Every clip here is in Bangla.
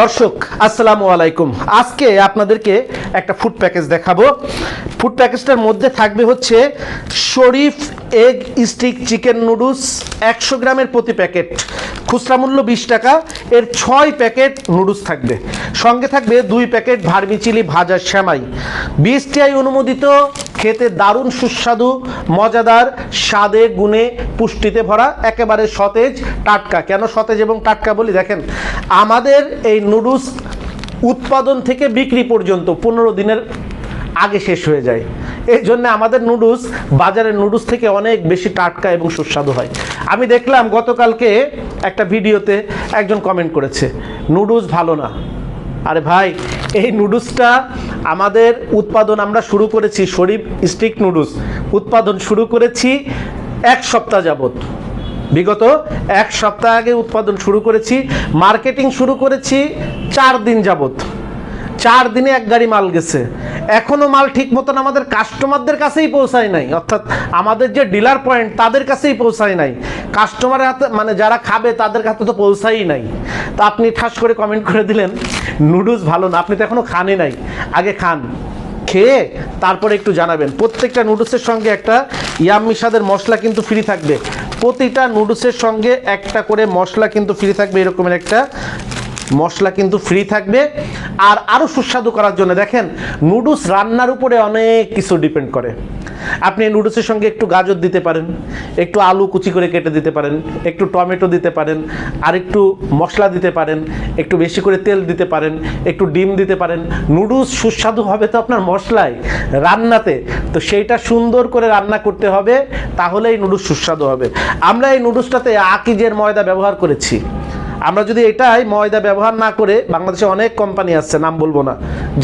দর্শক, আসসালামু আলাইকুম। আজকে আপনাদেরকে একটা ফুড প্যাকেজ দেখাবো। ফুড প্যাকেজটার মধ্যে থাকবে হচ্ছে Sharif egg stick chicken noodles একশো গ্রামের প্রতি প্যাকেট। খুচরা মূল্য বিশ টাকা, এর ছয় প্যাকেট নুডলস থাকবে। সঙ্গে থাকবে দুই প্যাকেট ভার্মিচিলি ভাজা শ্যামাই বিএসটিআই অনুমোদিত খেতে দারুণ সুস্বাদু, মজাদার, স্বাদে, গুণে, পুষ্টিতে ভরা, একেবারে সতেজ টাটকা। কেন সতেজ এবং টাটকা বলি? দেখেন, আমাদের এই নুডলস উৎপাদন থেকে বিক্রি পর্যন্ত পনেরো দিনের আগে শেষ হয়ে যায়। এই জন্য আমাদের নুডলস, বাজারের নুডলস থেকে অনেক বেশি টাটকা এবং সুস্বাদু হয়। আমি দেখলাম গতকালকে একটা ভিডিওতে একজন কমেন্ট করেছে, নুডলস ভালো না। আরে ভাই, এই নুডলসটা আমাদের উৎপাদন আমরা শুরু করেছি শরীফ স্টিক নুডলস। উৎপাদন শুরু করেছি এক সপ্তাহ যাবত বিগত এক সপ্তাহ আগে উৎপাদন শুরু করেছি, মার্কেটিং শুরু করেছি চার দিন যাবত চার দিনে এক গাড়ি মাল গেছে। এখনও মাল ঠিক মতন আমাদের কাস্টমারদের কাছেই পৌঁছায় নাই। অর্থাৎ আমাদের যে ডিলার পয়েন্ট তাদের কাছেই পৌঁছায় নাই। কাস্টমারের হাতে মানে যারা খাবে, তাদের কাছে তো পৌঁছাই নাই। তো আপনি ঠাস করে কমেন্ট করে দিলেন নুডলস ভালো না। আপনি তো এখনও খানই নাই। আগে খান, খেয়ে তারপরে একটু জানাবেন। প্রত্যেকটা নুডলসের সঙ্গে একটা ইয়াম্মি স্বাদের মশলা কিন্তু ফ্রি থাকবে। প্রতিটা নুডলসের সঙ্গে একটা করে মশলা কিন্তু ফ্রি থাকবে, এরকমের একটা মশলা কিন্তু ফ্রি থাকবে। আর আরও সুস্বাদু করার জন্য দেখেন নুডলস রান্নার উপরে অনেক কিছু ডিপেন্ড করে। আপনি নুডলসের সঙ্গে একটু গাজর দিতে পারেন, একটু আলু কুচি করে কেটে দিতে পারেন, একটু টমেটো দিতে পারেন, আর একটু মশলা দিতে পারেন, একটু বেশি করে তেল দিতে পারেন, একটু ডিম দিতে পারেন। নুডলস সুস্বাদু হবে তো আপনার মশলায়, রান্নাতে। তো সেইটা সুন্দর করে রান্না করতে হবে তাহলে এই নুডলস সুস্বাদু হবে। আমরা এই নুডলসটাতে আকিজের ময়দা ব্যবহার করেছি। আমরা যদি এটাই ময়দা ব্যবহার না করে বাংলাদেশে অনেক কোম্পানি আসছে নাম বলব না,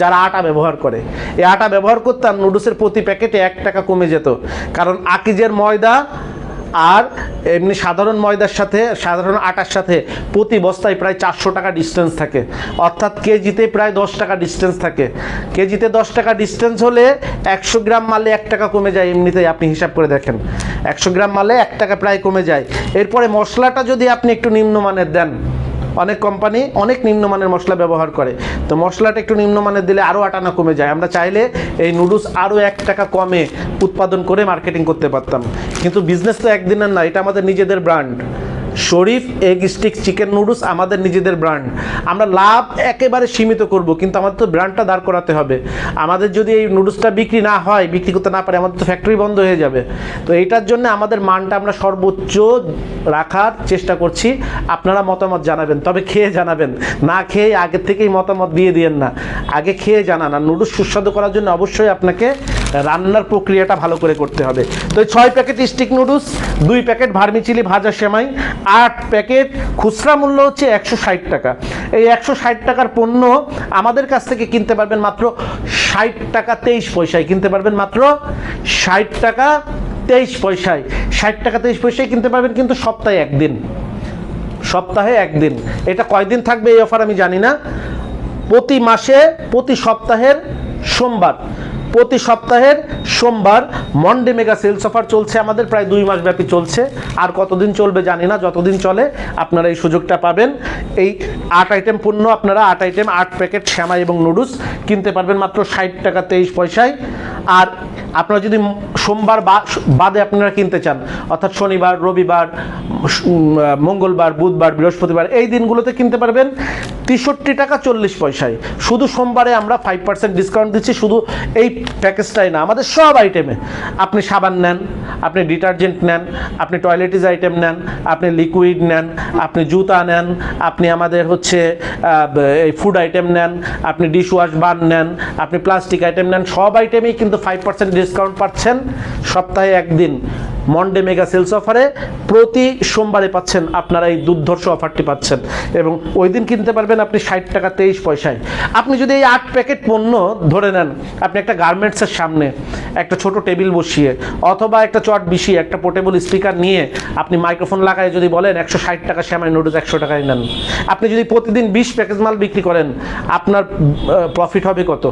যারা আটা ব্যবহার করে। এই আটা ব্যবহার করতাম নুডলসের প্রতি প্যাকেটে এক টাকা কমে যেত। কারণ আকিজের ময়দা আর এমনি সাধারণ ময়দার সাথে, সাধারণ আটার সাথে প্রতি বস্তায় প্রায় চারশো টাকা ডিস্টেন্স থাকে। অর্থাৎ কেজিতে প্রায় দশ টাকা ডিস্টেন্স থাকে। কেজিতে দশ টাকা ডিস্টেন্স হলে একশো গ্রাম মালে এক টাকা কমে যায় এমনিতেই আপনি হিসাব করে দেখেন। একশো গ্রাম মালে এক টাকা প্রায় কমে যায়। এরপরে মশলাটা যদি আপনি একটু নিম্নমানের দেন অনেক কোম্পানি অনেক নিম্নমানের মশলা ব্যবহার করে। তো মশলাটা একটু নিম্নমানের দিলে আরও আটানা কমে যায়। আমরা চাইলে এই নুডলস আরও এক টাকা কমে উৎপাদন করে মার্কেটিং করতে পারতাম। কিন্তু বিজনেস তো একদিনের না, এটা আমাদের নিজেদের brand Sharif egg stick chicken noodles আমাদের নিজেদের ব্র্যান্ড আমরা লাভ একেবারে সীমিত করব, কিন্তু আমাদের তো ব্র্যান্ডটা দাঁড় করাতে হবে। আমাদের যদি এই নুডলসটা বিক্রি না হয়, বিক্রি করতে না পারে, আমাদের তো ফ্যাক্টরি বন্ধ হয়ে যাবে। তো এইটার জন্য আমাদের মানটা আমরা সর্বোচ্চ রাখার চেষ্টা করছি। আপনারা মতামত জানাবেন, তবে খেয়ে জানাবেন। না খেয়ে আগের থেকেই মতামত দিয়ে দিয়েন না। আগে খেয়ে জানান। আর নুডলস সুস্বাদু করার জন্য অবশ্যই আপনাকে রান্নার প্রক্রিয়াটা ভালো করে করতে হবে। তো ছয় প্যাকেট স্টিক নুডলস দুই প্যাকেট ভার্মিচিলি ভাজা সেমাই, আট প্যাকেট খুচরা মূল্য হচ্ছে একশো ষাট টাকা। এই একশো ষাট টাকার পণ্য আমাদের কাছ থেকে কিনতে পারবেন মাত্র ষাট টাকা তেইশ পয়সায়। কিনতে পারবেন মাত্র ষাট টাকা তেইশ পয়সায়। ষাট টাকা তেইশ পয়সায় কিনতে পারবেন কিন্তু সপ্তাহে একদিন। সপ্তাহে একদিন। এটা কয়দিন থাকবে এই অফার আমি জানি না। প্রতি মাসে, প্রতি সপ্তাহের সোমবার। প্রতি সপ্তাহের সোমবার মন্ডে মেগা সেলস অফার চলছে আমাদের, প্রায় দুই মাস ব্যাপী চলছে। আর কতদিন চলবে জানি না, যতদিন চলে আপনারা এই সুযোগটা পাবেন। এই আট আইটেম পণ্য আপনারা, আট আইটেম আট প্যাকেট শ্যামাই এবং নুডলস কিনতে পারবেন মাত্র ষাট টাকা তেইশ পয়সায়। আর আপনারা যদি সোমবার বাদে আপনারা কিনতে চান, অর্থাৎ শনিবার, রবিবার মঙ্গলবার, বুধবার, বৃহস্পতিবার, এই দিনগুলোতে কিনতে পারবেন তেষট্টি টাকা চল্লিশ পয়সায়। শুধু সোমবারে আমরা ফাইভ পার্সেন্ট ডিসকাউন্ট দিচ্ছি, শুধু এই প্যাকেজটাই না, আমাদের সব আইটেমে আপনি সাবান নেন, আপনি ডিটারজেন্ট নেন, আপনি টয়লেটিস আইটেম নেন, আপনি লিকুইড নেন, আপনি জুতা নেন, আপনি আমাদের হচ্ছে এই ফুড আইটেম নেন, আপনি ডিশ ওয়াশ বান নেন, আপনি প্লাস্টিক আইটেম নেন, সব আইটেমেই কিন্তু ফাইভ পার্সেন্ট ডিসকাউন্ট পাচ্ছেন, সপ্তাহে একদিন মন্ডে মেগা সেলস অফারে প্রতি সোমবারে পাচ্ছেন আপনারা এই দুর্ধর্ষ অফারটি পাচ্ছেন। এবং ওই দিন কিনতে পারবেন আপনি ষাট টাকা তেইশ পয়সায়। আপনি যদি এই আট প্যাকেট পণ্য ধরে নেন, আপনি একটা গার্মেন্টসের সামনে একটা ছোট টেবিল বসিয়ে অথবা একটা চট বিছিয়ে একটা পোর্টেবল স্পিকার নিয়ে আপনি মাইক্রোফোন লাগায় যদি বলেন, একশো ষাট টাকা শ্যামাই নুডলস একশো টাকায় নেন। আপনি যদি প্রতিদিন বিশ প্যাকেজ মাল বিক্রি করেন, আপনার প্রফিট হবে কত?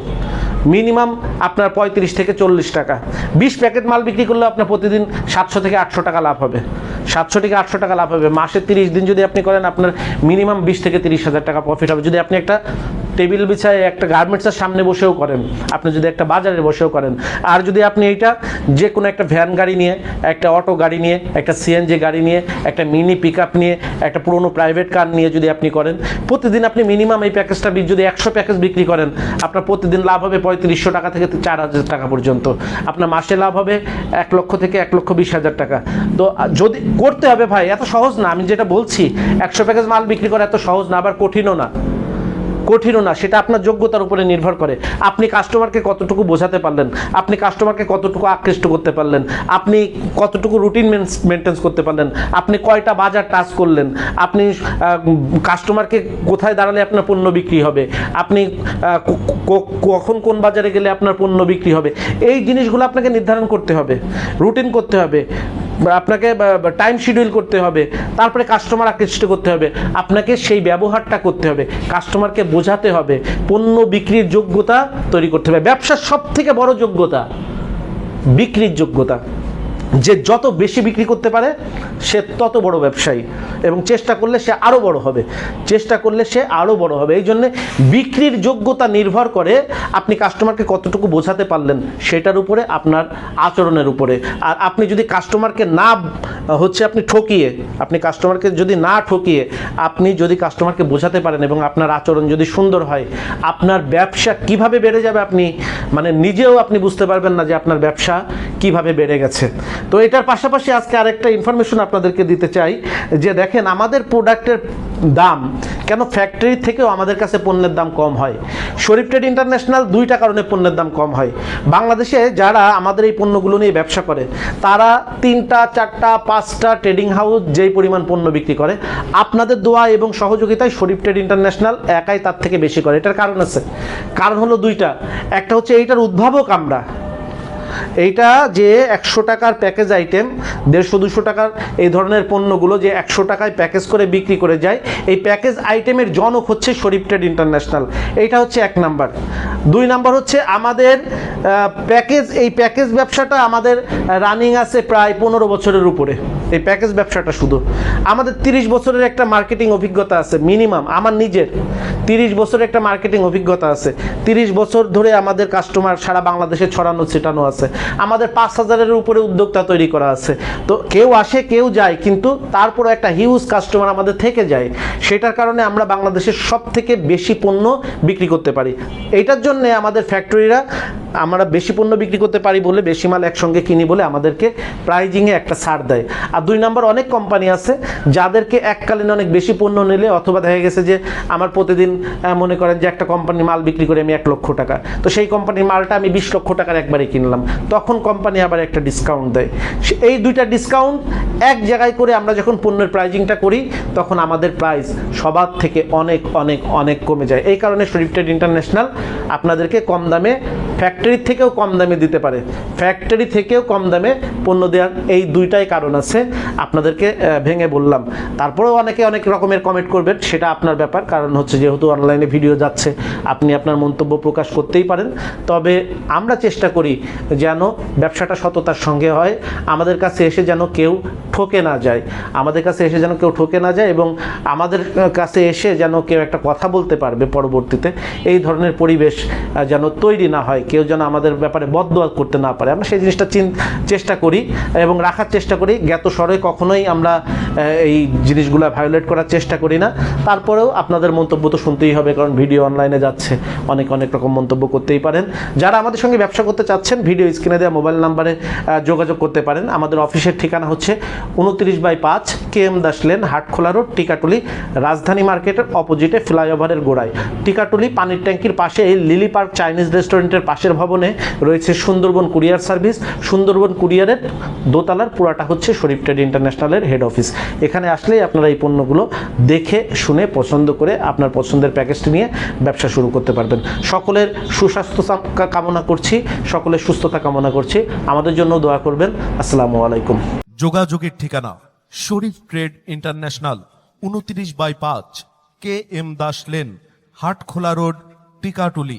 মিনিমাম আপনার পঁয়ত্রিশ থেকে চল্লিশ টাকা। বিশ প্যাকেট মাল বিক্রি করলে আপনার প্রতিদিন সাতশো থেকে আটশো টাকা লাভ হবে। সাতশো থেকে আটশো টাকা লাভ হবে। মাসে তিরিশ দিন যদি আপনি করেন, আপনার মিনিমাম বিশ থেকে তিরিশ হাজার টাকা প্রফিট হবে। যদি আপনি একটা টেবিল বিছায় একটা গার্মেন্টসের সামনে বসেও করেন। আপনি যদি একটা বাজারে বসেও করেন। আর যদি আপনি এইটা যে কোনো একটা ভ্যান গাড়ি নিয়ে, একটা অটো গাড়ি নিয়ে, একটা সিএনজি গাড়ি নিয়ে, একটা মিনি পিক নিয়ে, একটা পুরোনো প্রাইভেট কার নিয়ে যদি আপনি করেন, প্রতিদিন আপনি মিনিমাম এই প্যাকেজটা যদি একশো প্যাকেজ বিক্রি করেন, আপনার প্রতিদিন লাভ হবে পঁয়ত্রিশশো টাকা থেকে চার হাজার টাকা পর্যন্ত। আপনার মাসে লাভ হবে এক লক্ষ থেকে এক লক্ষ বিশ হাজার টাকা। তো যদি করতে হবে ভাই, এত সহজ না। আমি যেটা বলছি, একশো প্যাকেজ মাল বিক্রি করা এত সহজ না, আবার কঠিনও না। কঠিনও না, সেটা আপনার যোগ্যতার উপরে নির্ভর করে। আপনি কাস্টমারকে কতটুকু বোঝাতে পারলেন, আপনি কাস্টমারকে কতটুকু আকৃষ্ট করতে পারলেন, আপনি কতটুকু রুটিন মেনটেন্স করতে পারলেন, আপনি কয়টা বাজার টাচ করলেন, আপনি কাস্টমারকে কোথায় দাঁড়ালে আপনার পণ্য বিক্রি হবে, আপনি কখন কোন বাজারে গেলে আপনার পণ্য বিক্রি হবে, এই জিনিসগুলো আপনাকে নির্ধারণ করতে হবে রুটিন করতে হবে। আপনাকে টাইম শিডিউল করতে হবে, তারপরে কাস্টমার আকৃষ্ট করতে হবে, আপনাকে সেই ব্যবহারটা করতে হবে কাস্টমারকে বোঝাতে হবে, পণ্য বিক্রির যোগ্যতা তৈরি করতে হবে। ব্যবসার সব থেকে বড় যোগ্যতা বিক্রির যোগ্যতা। যে যত বেশি বিক্রি করতে পারে, সে তত বড় ব্যবসায়ী। এবং চেষ্টা করলে সে আরও বড় হবে। চেষ্টা করলে সে আরও বড় হবে। এই জন্যে বিক্রির যোগ্যতা নির্ভর করে আপনি কাস্টমারকে কতটুকু বোঝাতে পারলেন, সেটার উপরে আপনার আচরণের উপরে। আর আপনি যদি কাস্টমারকে না, হচ্ছে আপনি ঠকিয়ে, আপনি কাস্টমারকে যদি না ঠকিয়ে, আপনি যদি কাস্টমারকে বোঝাতে পারেন এবং আপনার আচরণ যদি সুন্দর হয়, আপনার ব্যবসা কীভাবে বেড়ে যাবে আপনি মানে নিজেও আপনি বুঝতে পারবেন না যে আপনার ব্যবসা কীভাবে বেড়ে গেছে। তো এটার পাশাপাশি আজকে আরেকটা ইনফরমেশন আপনাদেরকে দিতে চাই, যে দেখেন আমাদের প্রোডাক্টের দাম কেন ফ্যাক্টরি থেকেও আমাদের কাছে পণ্যের দাম কম হয়? শরীফ ট্রেড ইন্টারন্যাশনাল দুইটা কারণে পণ্যের দাম কম হয়। বাংলাদেশে যারা আমাদের এই পণ্যগুলো নিয়ে ব্যবসা করে, তারা তিনটা, চারটা, পাঁচটা ট্রেডিং হাউস যেই পরিমাণ পণ্য বিক্রি করে, আপনাদের দোয়া এবং সহযোগিতায় শরীফ ট্রেড ইন্টারন্যাশনাল একাই তার থেকে বেশি করে। এটার কারণ আছে। কারণ হলো দুইটা। একটা হচ্ছে এইটার উদ্ভাবক আমরা। এইটা যে একশো টাকার প্যাকেজ আইটেম দেড়শো, দুশো টাকার এই ধরনের পণ্যগুলো যে একশো টাকায় প্যাকেজ করে বিক্রি করে যায়, এই প্যাকেজ আইটেমের জনক হচ্ছে শরীফ ট্রেড ইন্টারন্যাশনাল। এইটা হচ্ছে এক নাম্বার। দুই নাম্বার হচ্ছে আমাদের প্যাকেজ, এই প্যাকেজ ব্যবসাটা আমাদের রানিং আছে প্রায় পনেরো বছরের উপরে। এই প্যাকেজ ব্যবসাটা শুধু। আমাদের তিরিশ বছরের একটা মার্কেটিং অভিজ্ঞতা আছে মিনিমাম আমার নিজের। তিরিশ বছরের একটা মার্কেটিং অভিজ্ঞতা আছে। তিরিশ বছর ধরে আমাদের কাস্টমার সারা বাংলাদেশে ছড়ানো, ছিটানো আছে। আমাদের পাঁচ হাজারের উপরে উদ্যোক্তা তৈরি করা আছে। তো কেউ আসে, কেউ যায়, কিন্তু তারপরে একটা হিউজ কাস্টমার আমাদের থেকে যায়। সেটার কারণে আমরা বাংলাদেশের সব থেকে বেশি পণ্য বিক্রি করতে পারি। এইটার জন্য আমাদের ফ্যাক্টরিরা আমরা বেশি পণ্য বিক্রি করতে পারি বলে, বেশি মাল একসঙ্গে কিনি বলে আমাদেরকে প্রাইজিংয়ে একটা ছাড় দেয়। আর দুই নম্বর, অনেক কোম্পানি আছে যাদেরকে এককালীন অনেক বেশি পণ্য নিলে, অথবা দেখা গেছে যে আমার প্রতিদিন মনে করেন যে একটা কোম্পানি মাল বিক্রি করে আমি এক লক্ষ টাকা। তো সেই কোম্পানির মালটা আমি বিশ লক্ষ টাকার একবারে কিনলাম। তখন কোম্পানি আবার একটা ডিসকাউন্ট দেয়। এই দুইটা ডিসকাউন্ট এক জায়গায় করে আমরা যখন পণ্যের প্রাইজিংটা করি, তখন আমাদের প্রাইস সবার থেকে অনেক অনেক অনেক কমে যায়। এই কারণে শরীফ ট্রেড ইন্টারন্যাশনাল আপনাদেরকে কম দামে ফ্যাক্টরি থেকেও কম দামে দিতে পারে। ফ্যাক্টরি থেকেও কম দামে পণ্য দেওয়ার এই দুইটাই কারণ আছে, আপনাদেরকে ভেঙে বললাম। তারপরেও অনেকে অনেক রকমের কমেন্ট করবেন, সেটা আপনার ব্যাপার। কারণ হচ্ছে যেহেতু অনলাইনে ভিডিও যাচ্ছে, আপনি আপনার মন্তব্য প্রকাশ করতেই পারেন। তবে আমরা চেষ্টা করি যেন ব্যবসাটা সততার সঙ্গে হয়, আমাদের কাছে এসে যেন কেউ ঠকে না যায়। আমাদের কাছে এসে যেন কেউ ঠকে না যায় এবং আমাদের কাছে এসে যেন কেউ একটা কথা বলতে পারবে পরবর্তীতে। এই ধরনের পরিবেশ যেন তৈরি না হয়। কেউ যেন আমাদের ব্যাপারে বদদোয়া করতে না পারে। আমরা সেই জিনিসটা চেষ্টা করি এবং রাখার চেষ্টা করি। জ্ঞাত স্বরে কখনোই আমরা এই জিনিসগুলো ভায়োলেট করার চেষ্টা করি না। তারপরেও আপনাদের মন্তব্য তো শুনতেই হবে, কারণ ভিডিও অনলাইনে যাচ্ছে। অনেক অনেক রকম মন্তব্য করতেই পারেন। যারা আমাদের সঙ্গে ব্যবসা করতে চাচ্ছেন, ভিডিও স্ক্রিনে দেওয়া মোবাইল নাম্বারে যোগাযোগ করতে পারেন। আমাদের অফিসের ঠিকানা হচ্ছে উনত্রিশ বাই পাঁচ K M Das lane, Hatkhola road, Tikatuli, Rajdhani মার্কেটের অপোজিটে ফ্লাইওভারের গোড়ায়। টিকাটুলি পানির ট্যাঙ্কির পাশে এই লিলি পার্ক চাইনিজ রেস্টুরেন্টের পাশের ভবনে রয়েছে সুন্দরবন কুরিয়ার সার্ভিস। সুন্দরবন কুরিয়ারের দোতলার পুরাটা হচ্ছে শরীফ ট্রেড ইন্টারন্যাশনালের হেড অফিস। এখানে আসলেই আপনারা এই পণ্যগুলো দেখে, শুনে, পছন্দ করে আপনার পছন্দের প্যাকেজটি নিয়ে ব্যবসা শুরু করতে পারবেন। সকলের সুস্বাস্থ্য কামনা করছি, সকলের সুস্থতা কামনা করছি। আমাদের জন্য দোয়া করবেন। আসসালামু আলাইকুম। যোগাযোগের ঠিকানা, শরীফ ট্রেড ইন্টারন্যাশনাল, উনত্রিশ বাই পাঁচ, K M Das lane, Hatkhola road, Tikatuli.